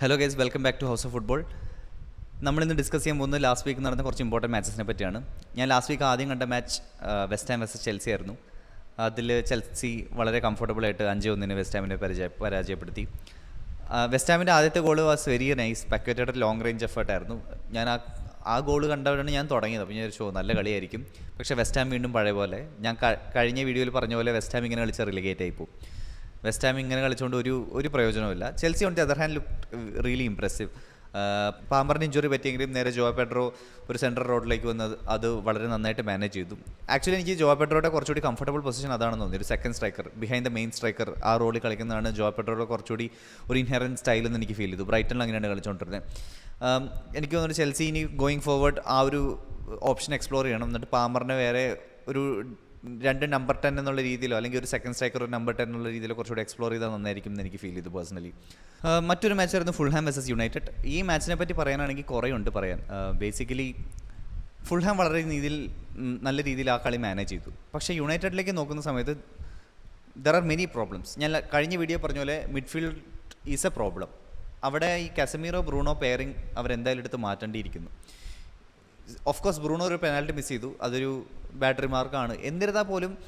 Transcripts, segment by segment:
Hello guys welcome back to house of football നമ്മളിന്ന് discuss ചെയ്യാൻ പോകുന്നത് ലാസ്റ്റ് വീക്ക് നടന്ന കുറച്ച് ഇമ്പോർട്ടന്റ് മാച്ചസിനെ പറ്റിയാണ്. ഞാൻ ലാസ്റ്റ് വീക്ക് ആദ്യം കണ്ട match West Ham west Chelsea ആയിരുന്നു. അതിൽ ചെൽസി വളരെ കംഫർട്ടബിൾ ആയിട്ട് അഞ്ച് ഒന്നിന് വെസ്റ്റ് ഹാമിനെ പരാജയ പരാജയപ്പെടുത്തി. വെസ്റ്റ് ഹാമിന്റെ ആദ്യത്തെ goal was very nice Paqueta's long range effort ആയിരുന്നു. ഞാൻ ആ ആ ഗോൾ കണ്ടവരാണ് ഞാൻ തുടങ്ങിയത്. അപ്പോൾ ഞാൻ ഷോ നല്ല കളിയായിരിക്കും. പക്ഷേ വെസ്റ്റ് ഹാം വീണ്ടും പഴയ പോലെ ഞാൻ കഴിഞ്ഞ വീഡിയോയിൽ പറഞ്ഞ പോലെ വെസ്റ്റ് ഹാം ഇങ്ങനെ കളിച്ച റിലിഗേറ്റ് ആയി പോകും. വെസ്റ്റ് ഹാം ഇങ്ങനെ കളിച്ചുകൊണ്ട് ഒരു ഒരു പ്രയോജനവുമില്ല. Chelsea on the other hand look really impressive പാമ്പറിന് injury പറ്റിയെങ്കിലും നേരെ ജോവ പെഡ്രോ ഒരു സെൻട്രൽ റോഡിലേക്ക് വന്നത് അത് വളരെ നന്നായിട്ട് മാനേജ് ചെയ്തു. ആക്ച്വലി എനിക്ക് ജോവ പെഡ്രോയുടെ കുറച്ചുകൂടി കംഫർട്ടബിൾ പൊസിഷൻ അതാണെന്ന് തോന്നി ഒരു second striker behind the main striker ആ റോളിൽ കളിക്കുന്നതാണ് ജോവ പെഡ്രോയുടെ കുറച്ചുകൂടി ഒരു ഇൻഹെറൻ സ്റ്റൈൽ എന്ന് എനിക്ക് ഫീൽ ചെയ്തു. ബ്രൈറ്റണിൽ അങ്ങനെയാണ് കളിച്ചുകൊണ്ടിരുന്നത് എനിക്ക് തോന്നുന്നു ചെൽസി ഇനി ഗോയിങ് ഫോർവേഡ് ആ ഒരു ഓപ്ഷൻ എക്സ്പ്ലോർ ചെയ്യണം. എന്നിട്ട് പാമ്പറിനെ വേറെ ഒരു രണ്ട് നമ്പർ ടെൻ എന്നുള്ള രീതിയിലോ അല്ലെങ്കിൽ ഒരു സെക്കൻഡ് സ്ട്രൈക്കർ ഒരു നമ്പർ ടെൻ എന്നുള്ള രീതിയിലോ കുറച്ചുകൂടി എക്സ്പ്ലോർ ചെയ്താൽ നന്നായിരിക്കും എന്ന് എനിക്ക് ഫീൽ ചെയ്തു പേഴ്സണലി മറ്റൊരു മാച്ചായിരുന്നു ഫുൾ ഹാം വെസസ് യുണൈറ്റഡ് ഈ മാച്ചിനെ പറ്റി പറയാനാണെങ്കിൽ കുറേ ഉണ്ട് പറയാൻ. ബേസിക്കലി ഫുൾ ഹാം വളരെ രീതിയിൽ നല്ല രീതിയിൽ ആ കളി മാനേജ് ചെയ്തു. പക്ഷേ യുണൈറ്റഡിലേക്ക് നോക്കുന്ന സമയത്ത് ദർ ആർ മെനി പ്രോബ്ലംസ് ഞാൻ കഴിഞ്ഞ വീഡിയോ പറഞ്ഞ പോലെ മിഡ്ഫീൽഡ് ഈസ് എ പ്രോബ്ലം അവിടെ ഈ കസമീറോ ബ്രൂണോ പെയറിംഗ് അവരെന്തായാലും എടുത്ത് മാറ്റേണ്ടിയിരിക്കുന്നു. ഓഫ് കോഴ്സ് ബ്രൂണോ ഒരു പെനാൽറ്റി മിസ് ചെയ്തു. അതൊരു ബാറ്ററി മാർക്കാണ് എന്നിരുന്നാൽ പോലും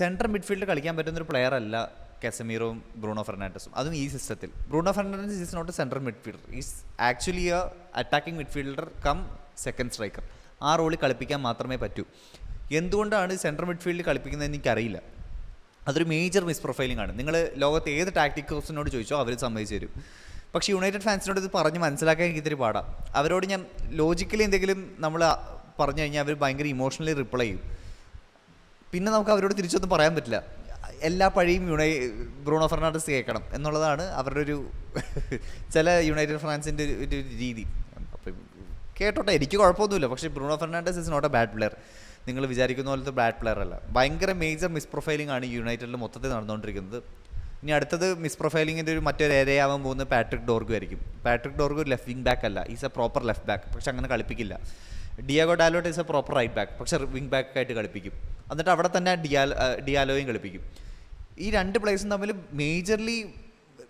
സെൻട്രൽ മിഡ്ഫീൽഡ് കളിക്കാൻ പറ്റുന്ന ഒരു പ്ലെയർ അല്ല കെസമീറോയും ബ്രൂണോ ഫെർണാണ്ടസും. അതും ഈ സിസ്റ്റത്തിൽ Bruno Fernandes is not central midfielder is actually a attacking midfielder cum second striker ആ റോളിൽ കളിപ്പിക്കാൻ മാത്രമേ പറ്റൂ. എന്തുകൊണ്ടാണ് സെൻട്രൽ മിഡ്ഫീൽഡിൽ കളിപ്പിക്കുന്നതെന്ന് എനിക്കറിയില്ല. അതൊരു മേജർ മിസ് പ്രൊഫൈലിംഗ് ആണ്. നിങ്ങൾ ലോകത്ത് ഏത് ടാക്ടിക് ചോദിച്ചോ അവർ സമ്മതിച്ചു തരും. പക്ഷേ യുണൈറ്റഡ് ഫാൻസിനോട് ഇത് പറഞ്ഞ് മനസ്സിലാക്കാൻ എനിക്ക് ഇത്തിരി പാടാം. അവരോട് ഞാൻ ലോജിക്കലി എന്തെങ്കിലും നമ്മൾ പറഞ്ഞു കഴിഞ്ഞാൽ അവർ ഭയങ്കര ഇമോഷണലി റിപ്ലൈ ചെയ്യും. പിന്നെ നമുക്ക് അവരോട് തിരിച്ചൊന്നും പറയാൻ പറ്റില്ല. എല്ലാ പഴിയും യുണൈ ബ്രൂണോ ഫെർണാണ്ടസ് കേൾക്കണം എന്നുള്ളതാണ് അവരുടെ ഒരു ചില യുണൈറ്റഡ് ഫ്രാൻസിന്റെ ഒരു രീതി. അപ്പം കേട്ടോട്ടെ എനിക്ക് കുഴപ്പമൊന്നുമില്ല. പക്ഷേ Bruno Fernandes is not a bad player നിങ്ങൾ വിചാരിക്കുന്ന പോലത്തെ ബാഡ് പ്ലെയർ അല്ല. ഭയങ്കര മേജർ മിസ് പ്രൊഫൈലിംഗ് ആണ് യുണൈറ്റഡിൽ മൊത്തത്തിൽ നടന്നുകൊണ്ടിരിക്കുന്നത്. ഇനി അടുത്തത് മിസ് പ്രൊഫൈലിങ്ങിന്റെ ഒരു മറ്റൊരു ഏരയാവാൻ പോകുന്നത് പാട്രിക് ഡോർഗു ആയിരിക്കും. പാട്രിക് ഡോർഗു ഒരു ലെഫ്റ്റ് വിങ് ബാക്ക് അല്ല. Is a proper left back പക്ഷെ അങ്ങനെ കളിപ്പിക്കില്ല. Diogo Dalot is a proper right back പക്ഷെ വിങ് ബാക്ക് ആയിട്ട് കളിപ്പിക്കും. എന്നിട്ട് അവിടെ തന്നെ ഡിയാലോ ഡിയാലോയും കളിപ്പിക്കും. ഈ രണ്ട് പ്ലേയേഴ്സും തമ്മിൽ മേജർലി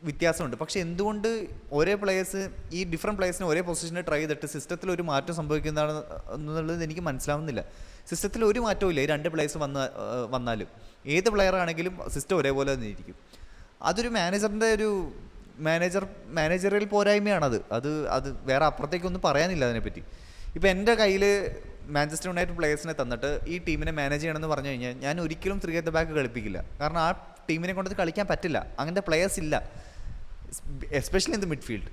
വ്യത്യാസമുണ്ട്. പക്ഷെ എന്തുകൊണ്ട് ഒരേ പ്ലേയേഴ്സ് ഈ ഡിഫറെന്റ് പ്ലേയേഴ്സിനെ ഒരേ പൊസിഷനിൽ ട്രൈ ചെയ്തിട്ട് സിസ്റ്റത്തിൽ ഒരു മാറ്റം സംഭവിക്കുന്നതാണ് എന്നുള്ളത് എനിക്ക് മനസ്സിലാവുന്നില്ല. സിസ്റ്റത്തിൽ ഒരു മാറ്റവും ഇല്ല. ഈ രണ്ട് പ്ലേയേഴ്സ് വന്ന വന്നാലും. ഏത് പ്ലെയർ ആണെങ്കിലും സിസ്റ്റം ഒരേപോലെ തന്നെ ഇരിക്കും അതൊരു മാനേജറിന്റെ ഒരു മാനേജർ മാനേജറിൽ പോരായ്മയാണ് അത് അത് വേറെ അപ്പുറത്തേക്കൊന്നും പറയാനില്ല അതിനെപ്പറ്റി. ഇപ്പോൾ എന്റെ കയ്യിൽ മാഞ്ചസ്റ്റർ യുണൈറ്റഡ് പ്ലേയേഴ്സിനെ തന്നിട്ട് ഈ ടീമിനെ മാനേജ് ചെയ്യണമെന്ന് പറഞ്ഞു കഴിഞ്ഞാൽ ഞാൻ ഒരിക്കലും ത്രീ അറ്റ് ബാക്ക് കളിപ്പിക്കില്ല. കാരണം ആ ടീമിനെ കൊണ്ടത് കളിക്കാൻ പറ്റില്ല. അങ്ങനത്തെ പ്ലേയേഴ്സ് ഇല്ല. എസ്പെഷ്യലി ഇൻ ദ മിഡ്ഫീൽഡ്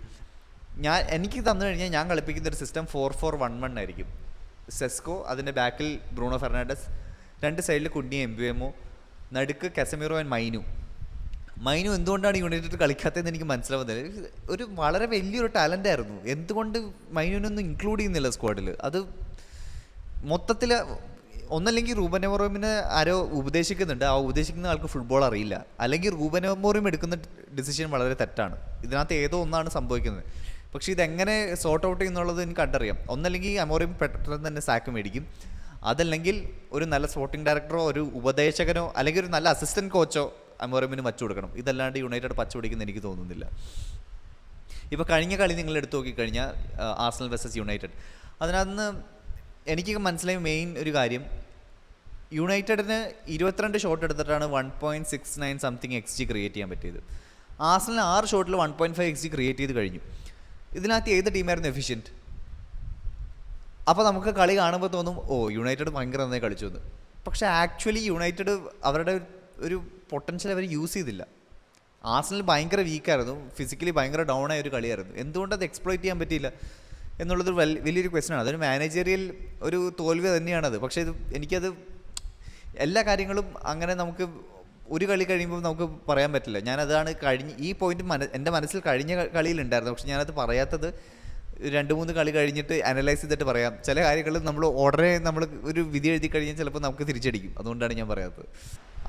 ഞാൻ എനിക്ക് തന്നു കഴിഞ്ഞാൽ ഞാൻ കളിപ്പിക്കുന്ന ഒരു system four four one one ആയിരിക്കും. സെസ്കോ അതിന്റെ ബാക്കിൽ ബ്രൂണോ ഫെർണാണ്ടസ് രണ്ട് സൈഡിൽ കുഞ്ഞി എംബിഎമോ നടുക്ക് കസമീറോ ആൻഡ് മൈനു മൈനു എന്തുകൊണ്ടാണ് യുണൈറ്റഡ് കളിക്കാത്തതെന്ന് എനിക്ക് മനസ്സിലാവുന്നില്ല. ഒരു വളരെ വലിയൊരു ടാലന്റ് ആയിരുന്നു. എന്തുകൊണ്ട് മൈനുവിനൊന്നും ഇൻക്ലൂഡ് ചെയ്യുന്നില്ല സ്ക്വാഡിൽ അത് മൊത്തത്തിൽ ഒന്നല്ലെങ്കിൽ റൂബൻ ആരോ ഉപദേശിക്കുന്നുണ്ട്. ആ ഉപദേശിക്കുന്ന ആൾക്ക് ഫുട്ബോൾ അറിയില്ല. അല്ലെങ്കിൽ റൂബൻ എടുക്കുന്ന ഡിസിഷൻ വളരെ തെറ്റാണ്. ഇതിനകത്ത് ഏതോ ഒന്നാണ് സംഭവിക്കുന്നത്. പക്ഷേ ഇതെങ്ങനെ സോർട്ട് ഔട്ട് ചെയ്യുന്നുള്ളത് എനിക്ക് കണ്ടറിയാം. ഒന്നല്ലെങ്കിൽ അമോറിയം പെട്ടെന്ന് തന്നെ സാക്ക് മേടിക്കും. അതല്ലെങ്കിൽ ഒരു നല്ല സ്പോർട്ടിംഗ് ഡയറക്ടറോ ഒരു ഉപദേശകനോ അല്ലെങ്കിൽ ഒരു നല്ല അസിസ്റ്റന്റ് കോച്ചോ അമോറിമിന് വച്ചു കൊടുക്കണം. ഇതല്ലാണ്ട് യുണൈറ്റഡ് പച്ച പിടിക്കുന്ന എനിക്ക് തോന്നുന്നില്ല. ഇപ്പോൾ കഴിഞ്ഞ കളി നിങ്ങൾ എടുത്തു നോക്കിക്കഴിഞ്ഞാൽ ആർസണൽ വെസസ് യുണൈറ്റഡ്. അതിനകത്ത് എനിക്ക് മനസ്സിലായ മെയിൻ ഒരു കാര്യം യുണൈറ്റഡിന് ഇരുപത്തിരണ്ട് ഷോട്ട് എടുത്തിട്ടാണ് one point six nine something X G create ചെയ്യാൻ പറ്റിയത്. ആർസണൽ ആറ് ഷോട്ടിൽ one point five X G create ചെയ്ത് കഴിഞ്ഞു. ഇതിനകത്ത് ഏത് ടീമായിരുന്നു എഫിഷ്യന്റ് അപ്പോൾ നമുക്ക് കളി കാണുമ്പോൾ തോന്നും ഓ യുണൈറ്റഡ് ഭയങ്കര നന്നായി കളിച്ചു എന്ന്. പക്ഷേ ആക്ച്വലി യുണൈറ്റഡ് അവരുടെ ഒരു പൊട്ടൻഷ്യൽ അവർ യൂസ് ചെയ്തില്ല. ആർസണൽ ഭയങ്കര വീക്കായിരുന്നു ഫിസിക്കലി ഭയങ്കര ഡൗൺ ആയ ഒരു കളിയായിരുന്നു. എന്തുകൊണ്ട് അത് എക്സ്പ്ലോയിറ്റ് ചെയ്യാൻ പറ്റിയില്ല എന്നുള്ളത് വലിയൊരു ക്വസ്റ്റൻ ആണ്. അതൊരു മാനേജറിയൽ ഒരു തോൽവി തന്നെയാണത്. പക്ഷേ ഇത് എനിക്കത് എല്ലാ കാര്യങ്ങളും അങ്ങനെ നമുക്ക് ഒരു കളി കഴിയുമ്പോൾ നമുക്ക് പറയാൻ പറ്റില്ല. ഞാനതാണ് കഴിഞ്ഞ് ഈ പോയിന്റ് മന എന്റെ മനസ്സിൽ കഴിഞ്ഞ കളിയിലുണ്ടായിരുന്നു. പക്ഷെ ഞാനത് പറയാത്തത് രണ്ട് മൂന്ന് കളി കഴിഞ്ഞിട്ട് അനലൈസ് ചെയ്തിട്ട് പറയാം. ചില കാര്യങ്ങൾ നമ്മൾ ഉടനെ നമ്മൾ ഒരു വിധി എഴുതി കഴിഞ്ഞാൽ ചിലപ്പോൾ നമുക്ക് തിരിച്ചടിക്കും. അതുകൊണ്ടാണ് ഞാൻ പറയാത്തത്.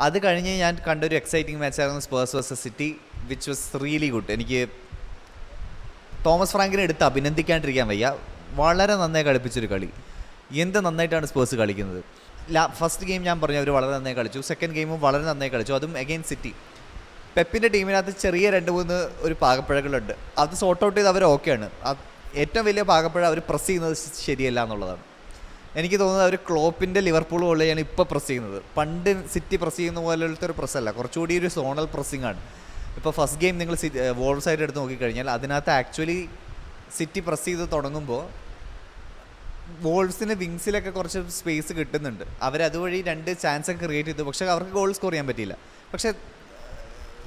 അത് കഴിഞ്ഞ് ഞാൻ കണ്ടൊരു exciting മാച്ചായിരുന്നു Spurs versus City which was really good എനിക്ക് തോമസ് ഫ്രാങ്കിനെ എടുത്ത് അഭിനന്ദിക്കാണ്ടിരിക്കാൻ വയ്യ. വളരെ നന്നായി കളിപ്പിച്ചൊരു കളി. എന്ത് നന്നായിട്ടാണ് സ്പേഴ്സ് കളിക്കുന്നത്? ലാ ഫസ്റ്റ് ഗെയിം ഞാൻ പറഞ്ഞു അവർ വളരെ നന്നായി കളിച്ചു. സെക്കൻഡ് ഗെയിമും വളരെ നന്നായി കളിച്ചു. അതും അഗെയിൻ സിറ്റി പെപ്പിന്റെ ടീമിനകത്ത് ചെറിയ രണ്ട് മൂന്ന് ഒരു പാകപ്പിഴകളുണ്ട്. അത് സോർട്ട് ഔട്ട് ചെയ്ത് അവർ ഓക്കെയാണ് ഏറ്റവും വലിയ പാകപ്പിഴ അവർ പ്രസ് ചെയ്യുന്നത് ശരിയല്ല എന്നുള്ളതാണ്. എനിക്ക് തോന്നുന്നത് അവർ ക്ലോപ്പിന്റെ ലിവർപൂൾ പോലെയാണ് ഇപ്പോൾ പ്രസ് ചെയ്യുന്നത്. പണ്ട് സിറ്റി പ്രസ് ചെയ്യുന്ന പോലത്തെ ഒരു പ്രസ് അല്ല. കുറച്ചുകൂടി ഒരു സോണൽ പ്രസ്സിംഗ് ആണ്. ഇപ്പോൾ ഫസ്റ്റ് ഗെയിം നിങ്ങൾ വോൾ സൈഡ് എടുത്ത് നോക്കിക്കഴിഞ്ഞാൽ അതിനകത്ത് ആക്ച്വലി സിറ്റി പ്രസ് ചെയ്ത് തുടങ്ങുമ്പോൾ വോൾസിന് വിങ്സിലൊക്കെ കുറച്ച് സ്പേസ് കിട്ടുന്നുണ്ട്. അവരതുവഴി രണ്ട് ചാൻസ് ഒക്കെ ക്രിയേറ്റ് ചെയ്തു. പക്ഷേ അവർക്ക് ഗോൾ സ്കോർ ചെയ്യാൻ പറ്റിയില്ല. പക്ഷേ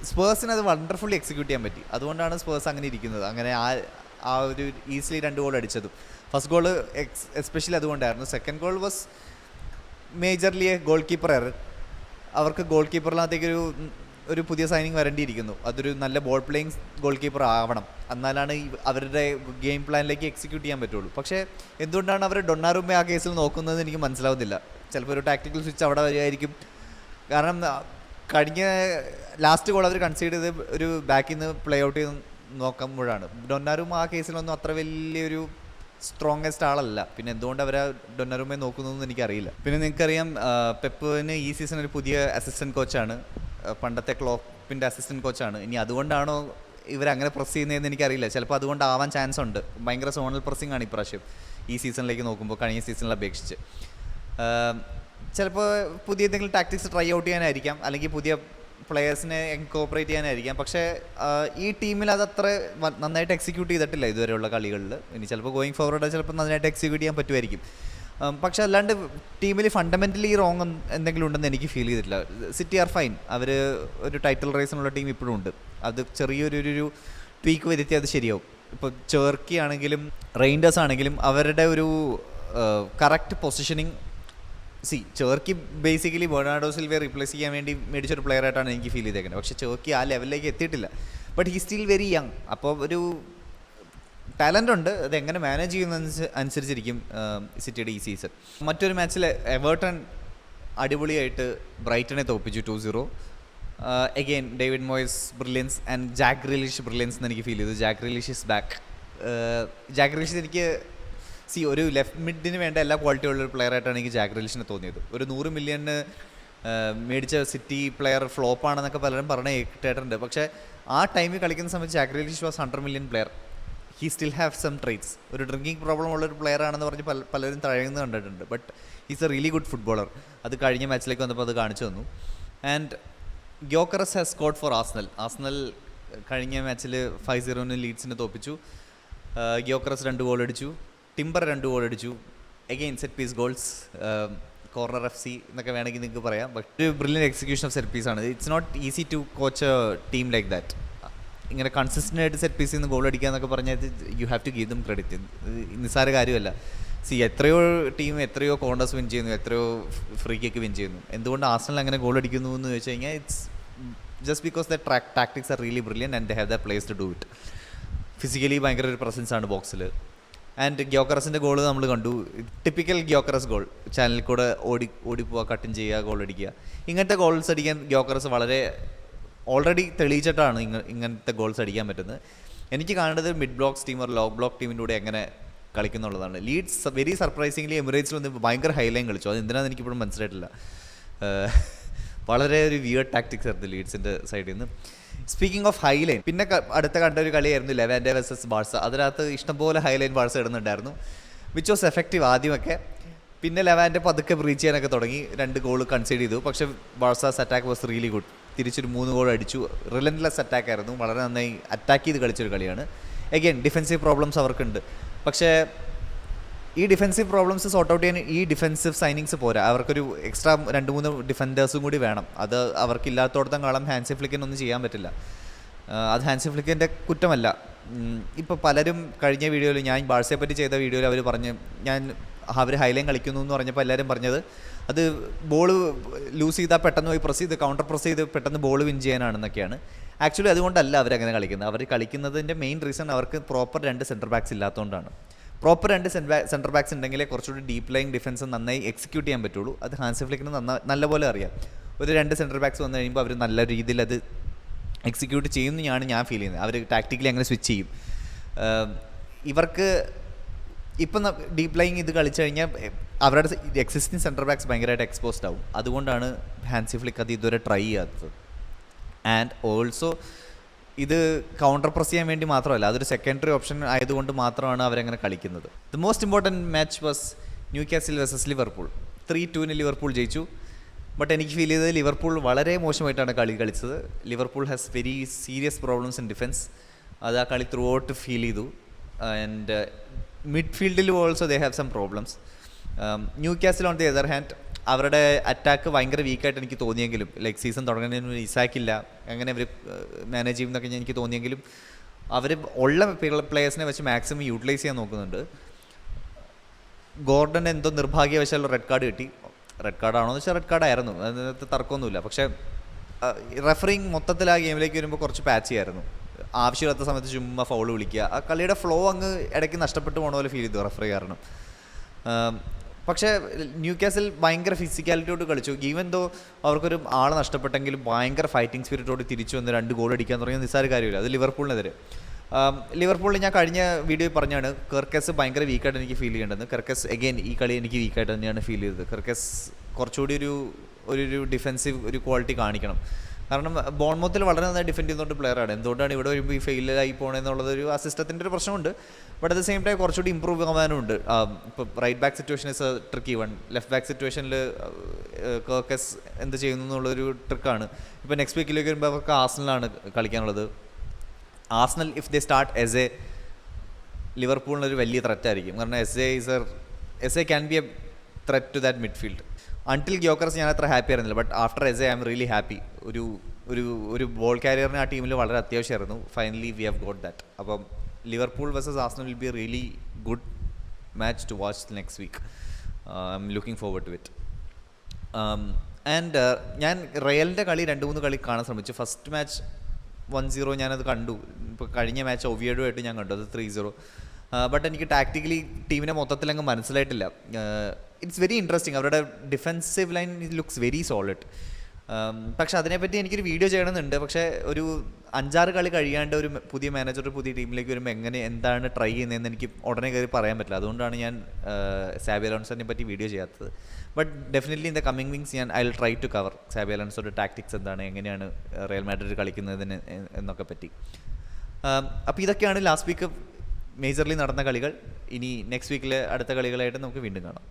സ്പേഴ്സിന് അത് വണ്ടർഫുള്ളി എക്സിക്യൂട്ട് ചെയ്യാൻ പറ്റി. അതുകൊണ്ടാണ് സ്പേഴ്സ് അങ്ങനെ ഇരിക്കുന്നത്. അങ്ങനെ ആ ആ ഒരു ഈസിലി രണ്ട് ഗോൾ അടിച്ചതും. First goal X especially അതുകൊണ്ടായിരുന്നു. Second goal was majorly a goalkeeper error അവർക്ക് ഗോൾ കീപ്പറിനകത്തേക്ക് ഒരു ഒരു പുതിയ സൈനിങ് വരേണ്ടിയിരിക്കുന്നു. അതൊരു നല്ല ബോൾ പ്ലേയിങ് ഗോൾ കീപ്പർ ആവണം. എന്നാലാണ് അവരുടെ ഗെയിം പ്ലാനിലേക്ക് എക്സിക്യൂട്ട് ചെയ്യാൻ പറ്റുള്ളൂ. പക്ഷേ എന്തുകൊണ്ടാണ് അവർ ഡൊണ്ണാറുമ്മ ആ കേസിൽ നോക്കുന്നത് എനിക്ക് മനസ്സിലാവുന്നില്ല. ചിലപ്പോൾ ഒരു ടാക്ടിക്കൽ സ്വിച്ച് അവിടെ വരികയായിരിക്കും. കാരണം കഴിഞ്ഞ ലാസ്റ്റ് ഗോൾ അവർ കൺസീഡ് ചെയ്ത് ഒരു ബാക്കിൽ നിന്ന് പ്ലേ ഔട്ട് ചെയ്ത്. നോക്കുമ്പോഴാണ്. ഡൊന്നാറും ആ കേസിലൊന്നും അത്ര വലിയൊരു സ്ട്രോങ്ങസ്റ്റ് ആളല്ല. പിന്നെ എന്തുകൊണ്ട് അവർ ഡൊന്നറുമേ നോക്കുന്നതെന്ന് എനിക്കറിയില്ല. പിന്നെ നിങ്ങൾക്കറിയാം പെപ്പുവിന് ഈ സീസൺ ഒരു പുതിയ അസിസ്റ്റന്റ് കോച്ചാണ് ആ, പണ്ടത്തെ ക്ലോപ്പിന്റെ അസിസ്റ്റന്റ് കോച്ചാണ് ഇനി അതുകൊണ്ടാണോ ഇവരങ്ങനെ പ്രസ് ചെയ്യുന്നതെന്ന് എനിക്കറിയില്ല. ചിലപ്പോൾ അതുകൊണ്ടാവാൻ ചാൻസ് ഉണ്ട്. ഭയങ്കര സോണൽ പ്രസ്സിംഗ് ആണ് ഇപ്രാവശ്യം ഈ സീസണിലേക്ക് നോക്കുമ്പോൾ കഴിഞ്ഞ സീസണിൽ അപേക്ഷിച്ച്. ചിലപ്പോൾ പുതിയ എന്തെങ്കിലും ടാക്ടിക്സ് ട്രൈ ഔട്ട് ചെയ്യാനായിരിക്കാം. അല്ലെങ്കിൽ പുതിയ പ്ലെയേഴ്സിനെ എൻകോപ്പറേറ്റ് ചെയ്യാനായിരിക്കാം. പക്ഷേ ഈ ടീമിൽ അത് അത്ര നന്നായിട്ട് എക്സിക്യൂട്ട് ചെയ്തിട്ടില്ല ഇതുവരെയുള്ള കളികളിൽ ഇനി ചിലപ്പോൾ ഗോയിങ് ഫോർവേഡ് ചിലപ്പോൾ നന്നായിട്ട് എക്സിക്യൂട്ട് ചെയ്യാൻ പറ്റുമായിരിക്കും. പക്ഷെ അല്ലാണ്ട് ടീമിൽ ഫണ്ടമെന്റലി റോങ് എന്തെങ്കിലും ഉണ്ടെന്ന് എനിക്ക് ഫീൽ ചെയ്തിട്ടില്ല. സിറ്റി ആർ ഫൈൻ അവർ ഒരു ടൈറ്റിൽ റേസിനുള്ള ടീം ഇപ്പോഴും ഉണ്ട്. അത് ചെറിയൊരു ഒരു- ട്വീക്ക് വരുത്തി അത് ശരിയാവും. ഇപ്പോൾ ചേർക്കി ആണെങ്കിലും റെയിൻഡേഴ്സ് ആണെങ്കിലും അവരുടെ ഒരു കറക്റ്റ് പൊസിഷനിങ് സി ചേർക്കി ബേസിക്കലി ബെർണാഡോ സിൽവയെ റീപ്ലേസ് ചെയ്യാൻ വേണ്ടി മേടിച്ചൊരു പ്ലെയർ ആയിട്ടാണ് എനിക്ക് ഫീൽ ചെയ്തേക്കുന്നത്. പക്ഷേ ചേർക്കി ആ ലെവലിലേക്ക് എത്തിയിട്ടില്ല. But he still very young അപ്പോൾ ഒരു ടാലന്റ് ഉണ്ട്. അത് എങ്ങനെ മാനേജ് ചെയ്യുന്ന അനുസരിച്ചിരിക്കും സിറ്റിയുടെ ഈ സീസൺ മറ്റൊരു മാച്ചിൽ എവേർട്ടൺ അടിപൊളിയായിട്ട് ബ്രൈറ്റനെ തോപ്പിച്ചു two zero again David Moyes brilliance and Jack Grealish brilliance എന്ന് എനിക്ക് ഫീൽ ചെയ്തു. Jack Grealish is back Jack Grealish എനിക്ക് സി ഒരു ലെഫ്റ്റ് മിഡിന് വേണ്ട എല്ലാ ക്വാളിറ്റിയുള്ള ഒരു പ്ലെയർ ആയിട്ടാണ് എനിക്ക് ജാക്ക് തോന്നിയത്. ഒരു നൂറ് മില്യണ് മേടിച്ച സിറ്റി പ്ലെയർ ഫ്ലോപ്പ് ആണെന്നൊക്കെ പലരും പറഞ്ഞ കേട്ടിട്ടുണ്ട് പക്ഷേ ആ ടൈമിൽ കളിക്കുന്ന സമയത്ത് Jack was hundred million player he still have some traits ഒരു ഡ്രിങ്കിങ് പ്രോബ്ലം ഉള്ള ഒരു പ്ലെയർ ആണെന്ന് പറഞ്ഞ് പല പലരും തഴയുന്നത് കണ്ടിട്ടുണ്ട്. But is a really good footballer അത് കഴിഞ്ഞ മാച്ചിലേക്ക് വന്നപ്പോൾ അത് കാണിച്ചു തന്നു. And Gyokeres has scored for Arsenal Arsenal കഴിഞ്ഞ മാച്ചിൽ ഫൈവ് സീറോന് ലീഡ്സിനെ തോപ്പിച്ചു. ഗ്യോക്കറസ് രണ്ട് ഗോൾ അടിച്ചു. ടിംബർ രണ്ട് ഗോൾ അടിച്ചു. Again set piece goals corner F C എന്നൊക്കെ വേണമെങ്കിൽ നിങ്ങൾക്ക് പറയാം. ബട്ട് ഒരു brilliant execution of set piece ആണ്. It's not easy to coach a team like that ഇങ്ങനെ കൺസിസ്റ്റന്റ് ആയിട്ട് സെറ്റ് പീസിൽ നിന്ന് ഗോൾ അടിക്കുക എന്നൊക്കെ പറഞ്ഞാൽ you have to give them credit നിസ്സാര കാര്യമല്ല. സി എത്രയോ ടീം എത്രയോ കോണ്ടസ് വിൻ ചെയ്യുന്നു എത്രയോ ഫ്രീ കിക്ക് വിൻ ചെയ്യുന്നു. എന്തുകൊണ്ട് ആസനൽ അങ്ങനെ ഗോൾ അടിക്കുന്നു എന്ന് ചോദിച്ചു കഴിഞ്ഞാൽ it's just because the track tactics are really brilliant and the have the players to do it physically ഭയങ്കര ഒരു പ്രസൻസ് ആണ് ബോക്സിൽ ആൻഡ് ഗ്യോക്കറസിന്റെ ഗോൾ നമ്മൾ കണ്ടു. ടിപ്പിക്കൽ ഗ്യോക്കറസ് ഗോൾ ചാനലിൽ കൂടെ ഓടി ഓടിപ്പോവുക കട്ടും ചെയ്യുക ഗോൾ അടിക്കുക. ഇങ്ങനത്തെ ഗോൾസ് അടിക്കാൻ ഗ്യോക്കറസ് വളരെ ഓൾറെഡി തെളിയിച്ചിട്ടാണ് ഇങ്ങ ഇങ്ങനത്തെ ഗോൾസ് അടിക്കാൻ പറ്റുന്നത്. എനിക്ക് കാണേണ്ടത് മിഡ് ബ്ലോക്സ് ടീം ഒരു ലോ ബ്ലോക്ക് ടീമിന്റെ കൂടെ എങ്ങനെ കളിക്കുന്നുള്ളതാണ്. ലീഡ്സ് വെരി സർപ്രൈസിംഗ്ലി എമിറേറ്റ്സിൽ വന്ന് ഭയങ്കര ഹൈലൈൻ കളിച്ചു. അത് എന്തിനാണെന്ന് എനിക്കിപ്പോഴും മനസ്സിലായിട്ടില്ല. വളരെ ഒരു വിയർ ടാക്ടിക്സ് ആയിരുന്നു ലീഡ്സിന്റെ സൈഡിൽ നിന്ന് സ്പീക്കിംഗ് ഓഫ് ഹൈലൈൻ പിന്നെ അടുത്ത കണ്ട ഒരു കളിയായിരുന്നു ലെവൻഡെ വേഴ്സസ് ബാഴ്സ അതിനകത്ത് ഇഷ്ടംപോലെ ഹൈലൈൻ ബാഴ്സ ഇടുന്നുണ്ടായിരുന്നു വിച്ച് വാസ് എഫക്റ്റീവ് ആദ്യമൊക്കെ. പിന്നെ ലെവാന്റെ പതുക്കെ ബ്രീച്ച് ചെയ്യാനൊക്കെ തുടങ്ങി രണ്ട് ഗോൾ കൺസീഡ് ചെയ്തു. പക്ഷേ Barca's attack was really good തിരിച്ചൊരു മൂന്ന് ഗോൾ അടിച്ചു. റിലൻലെസ് അറ്റാക്ക് ആയിരുന്നു. വളരെ നന്നായി അറ്റാക്ക് ചെയ്ത് കളിച്ചൊരു കളിയാണ്. എഗെയിൻ ഡിഫെൻസീവ് പ്രോബ്ലംസ് അവർക്കുണ്ട്. പക്ഷേ ഈ ഡിഫെൻസീവ് പ്രോബ്ലംസ് സോർട്ട് ഔട്ട് ചെയ്യാൻ ഈ ഡിഫെൻസീവ് സൈനിങ്സ് പോരാ. അവർക്കൊരു എക്സ്ട്രാ രണ്ട് മൂന്ന് ഡിഫൻഡേഴ്സും കൂടി വേണം. അത് അവർക്കില്ലാത്തോടത്തോളം കാലം ഹാൻസി ഒന്നും ചെയ്യാൻ പറ്റില്ല. അത് ഹാൻസി ഫ്ലിക്കിന്റെ കുറ്റമല്ല. ഇപ്പോൾ പലരും കഴിഞ്ഞ വീഡിയോയിൽ ഞാൻ ബാഴ്സയെ പറ്റി ചെയ്ത വീഡിയോയിൽ അവർ പറഞ്ഞു ഞാൻ അവർ ഹൈലൈൻ കളിക്കുന്നു എന്ന് പറഞ്ഞപ്പോൾ എല്ലാവരും പറഞ്ഞത് അത് ബോൾ ലൂസ് ചെയ്താൽ പെട്ടെന്ന് പോയി പ്രസ് ചെയ്ത് കൗണ്ടർ പ്രസ് ചെയ്ത് പെട്ടെന്ന് ബോൾ വിൻ ചെയ്യാനാണെന്നൊക്കെയാണ്. ആക്ച്വലി അതുകൊണ്ടല്ല അവരങ്ങനെ കളിക്കുന്നത്. അവർ കളിക്കുന്നതിന്റെ മെയിൻ റീസൺ അവർക്ക് പ്രോപ്പർ രണ്ട് സെന്റർ ബാക്സ് ഇല്ലാത്തതുകൊണ്ടാണ് പ്രോപ്പർ രണ്ട് സെന്റർ ബാക്സ് ഉണ്ടെങ്കിലേ കുറച്ചുകൂടി ഡീപ്പ് ലൈൻ ഡിഫൻസ് നന്നായി എക്സിക്യൂട്ട് ചെയ്യാൻ പറ്റുള്ളൂ. അത് ഹാൻസ് ഫ്ലിക്കിന് നന്ന നല്ലപോലെ അറിയാം. ഒരു രണ്ട് സെന്റർ ബാക്സ് വന്നു കഴിയുമ്പോൾ അവർ നല്ല രീതിയിൽ അത് എക്സിക്യൂട്ട് ചെയ്യുന്നതാണ് ഞാൻ ഫീൽ ചെയ്യുന്നത്. അവർ ടാക്ടിക്കലി അങ്ങനെ സ്വിച്ച് ചെയ്യും. ഇവർക്ക് ഇപ്പം ഡീപ് ലൈങ് ഇത് കളിച്ചു കഴിഞ്ഞാൽ അവരുടെ എക്സിസ്റ്റിംഗ് സെന്റർ ബാക്സ് ഭയങ്കരമായിട്ട് എക്സ്പോസ്ഡ് ആവും. അതുകൊണ്ടാണ് ഹാൻസി ഫ്ലിക്ക് അത് ഇതുവരെ ട്രൈ ചെയ്യാത്തത്. ആൻഡ് ഓൾസോ ഇത് കൗണ്ടർ പ്രസ് ചെയ്യാൻ വേണ്ടി മാത്രമല്ല അതൊരു സെക്കൻഡറി ഓപ്ഷൻ ആയതുകൊണ്ട് മാത്രമാണ് അവരങ്ങനെ കളിക്കുന്നത്. The most important match was Newcastle versus Liverpool three ടുവിന് ലിവർപൂൾ ജയിച്ചു. ബട്ട് എനിക്ക് ഫീൽ ചെയ്തത് ലിവർപൂൾ വളരെ മോശമായിട്ടാണ് കളി കളിച്ചത്. Liverpool has very serious problems in defence അത് ആ കളി ത്രൂ ഔട്ട് ഫീൽ ചെയ്തു ആൻഡ് മിഡ് ഫീൽഡിൽ also they have some problems Newcastle on the other hand അവരുടെ അറ്റാക്ക് ഭയങ്കര വീക്കായിട്ട് എനിക്ക് തോന്നിയെങ്കിലും ലൈക്ക് സീസൺ തുടങ്ങുന്നതിന് ഇസാക്കില്ല അങ്ങനെ അവർ മാനേജ് ചെയ്യുമെന്നൊക്കെ ഞാൻ എനിക്ക് തോന്നിയെങ്കിലും അവർ ഉള്ള പ്ലേയേഴ്സിനെ വെച്ച് മാക്സിമം യൂട്ടിലൈസ് ചെയ്യാൻ നോക്കുന്നുണ്ട്. ഗോർഡൻ എന്തോ നിർഭാഗ്യവശാൽ റെഡ് കാർഡ് കിട്ടി. റെഡ് കാർഡ് ആണോ എന്ന് വെച്ചാൽ റെഡ് കാർഡ് ആയിരുന്നു. അതിനകത്ത് തർക്കമൊന്നുമില്ല. പക്ഷേ റെഫറിങ് മൊത്തത്തിൽ ആ ഗെയിമിലേക്ക് വരുമ്പോൾ കുറച്ച് പാച്ച് ചെയ്യായിരുന്നു. ആവശ്യമില്ലാത്ത സമയത്ത് ചുമ്മാ ഫൗൾ വിളിക്കുക. ആ കളിയുടെ ഫ്ലോ അങ്ങ് ഇടയ്ക്ക് നഷ്ടപ്പെട്ടു പോണ പോലെ ഫീൽ ചെയ്തു റെഫറി കാരണം പക്ഷേ ന്യൂ കാസിൽ ഭയങ്കര ഫിസിക്കാലിറ്റിയോട് കളിച്ചു. ഈവൻ ദോ അവർക്കൊരു ആളെ നഷ്ടപ്പെട്ടെങ്കിലും ഭയങ്കര ഫൈറ്റിംഗ് സ്പിരിറ്റോട് തിരിച്ചു വന്ന് രണ്ട് ഗോൾ അടിക്കാൻ തുടങ്ങിയ നിസ്സാര കാര്യമില്ല. അത് ലിവർപൂളിനെതിരെ. ലിവർപൂളിൽ ഞാൻ കഴിഞ്ഞ വീഡിയോയിൽ പറഞ്ഞാണ് കെർക്കസ് ഭയങ്കര വീക്കായിട്ട് എനിക്ക് ഫീൽ ചെയ്യേണ്ടത്. കെർക്കസ് എഗെയിൻ ഈ കളി എനിക്ക് വീക്കായിട്ട് തന്നെയാണ് ഫീൽ ചെയ്തത്. കെർക്കസ് കുറച്ചുകൂടി ഒരു ഒരു ഒരു ഡിഫെൻസീവ് ഒരു ക്വാളിറ്റി കാണിക്കണം. കാരണം ബോൺമോത്തിൽ വളരെ നന്നായി ഡിഫെൻഡ് ചെയ്യുന്നതുകൊണ്ട് പ്ലെയറാണ് എന്തുകൊണ്ടാണ് ഇവിടെ വരുമ്പോൾ ഈ ഫെയിലായി പോകണമെന്നുള്ളത് ഒരു ആ സിസ്റ്റത്തിന്റെ ഒരു പ്രശ്നമുണ്ട്. But at the same time കുറച്ചുകൂടി ഇമ്പ്രൂവ് ആവാനുണ്ട് ഇപ്പോൾ right back situation is a tricky one left back സിറ്റുവേഷനിൽ കേർക്കസ് എന്ത് ചെയ്യുന്നു എന്നുള്ളൊരു ട്രിക്കാണ് ഇപ്പോൾ നെക്സ്റ്റ് വീക്കിലേക്ക് വരുമ്പോൾ അവർക്ക് ആസ്നലാണ് കളിക്കാനുള്ളത്. Arsenal if they start Eze ലിവർപൂളിനൊരു വലിയ ത്രെറ്റ് ആയിരിക്കും. കാരണം Eze is uh Eze can be a threat to that midfield until Gyokeres ഞാൻ അത്ര ഹാപ്പി ആയിരുന്നില്ല. But after Eze I am really happy ഒരു ഒരു ഒരു ബോൾ കാരിയറിന് ആ ടീമിൽ വളരെ അത്യാവശ്യമായിരുന്നു. Finally we have got that അപ്പം Liverpool versus Arsenal will be really good match to watch next week I'm looking forward to it and ഞാൻ റയലിന്റെ കളി രണ്ട് മൂന്ന് കളി കാണാൻ ശ്രമിച്ചു. ഫസ്റ്റ് മാച്ച് വൺ സീറോ ഞാനത് കണ്ടു. ഇപ്പോൾ കഴിഞ്ഞ മാച്ച് ഒവിയഡുമായിട്ട് ഞാൻ കണ്ടു. അത് ത്രീ സീറോ ബട്ട് എനിക്ക് ടാക്ടിക്കലി ടീമിനെ മൊത്തത്തിൽ അങ്ങ് മനസ്സിലായിട്ടില്ല. ഇറ്റ്സ് വെരി ഇൻട്രസ്റ്റിംഗ് അവരുടെ defensive line looks very solid പക്ഷെ അതിനെപ്പറ്റി എനിക്കൊരു വീഡിയോ ചെയ്യണമെന്നുണ്ട്. പക്ഷെ ഒരു അഞ്ചാറ് കളി കഴിയാണ്ട് ഒരു പുതിയ മാനേജർ പുതിയ ടീമിലേക്ക് വരുമ്പോൾ എങ്ങനെ എന്താണ് ട്രൈ ചെയ്യുന്നതെന്ന് എനിക്ക് ഉടനെ കയറി പറയാൻ പറ്റില്ല. അതുകൊണ്ടാണ് ഞാൻ സാബി അലോൺസറിനെ പറ്റി വീഡിയോ ചെയ്യാത്തത്. But definitely in the coming weeks ഞാൻ I will try to cover Xabi അലോൺസോയുടെ tactics എന്താണ് എങ്ങനെയാണ് റയൽ മാഡ്രിഡ് കളിക്കുന്നതിന് എന്നൊക്കെ പറ്റി. അപ്പോൾ ഇതൊക്കെയാണ് ലാസ്റ്റ് വീക്ക് മേജർലി നടന്ന കളികൾ. ഇനി നെക്സ്റ്റ് വീക്കിലെ അടുത്ത കളികളായിട്ട് നമുക്ക് വീണ്ടും കാണാം.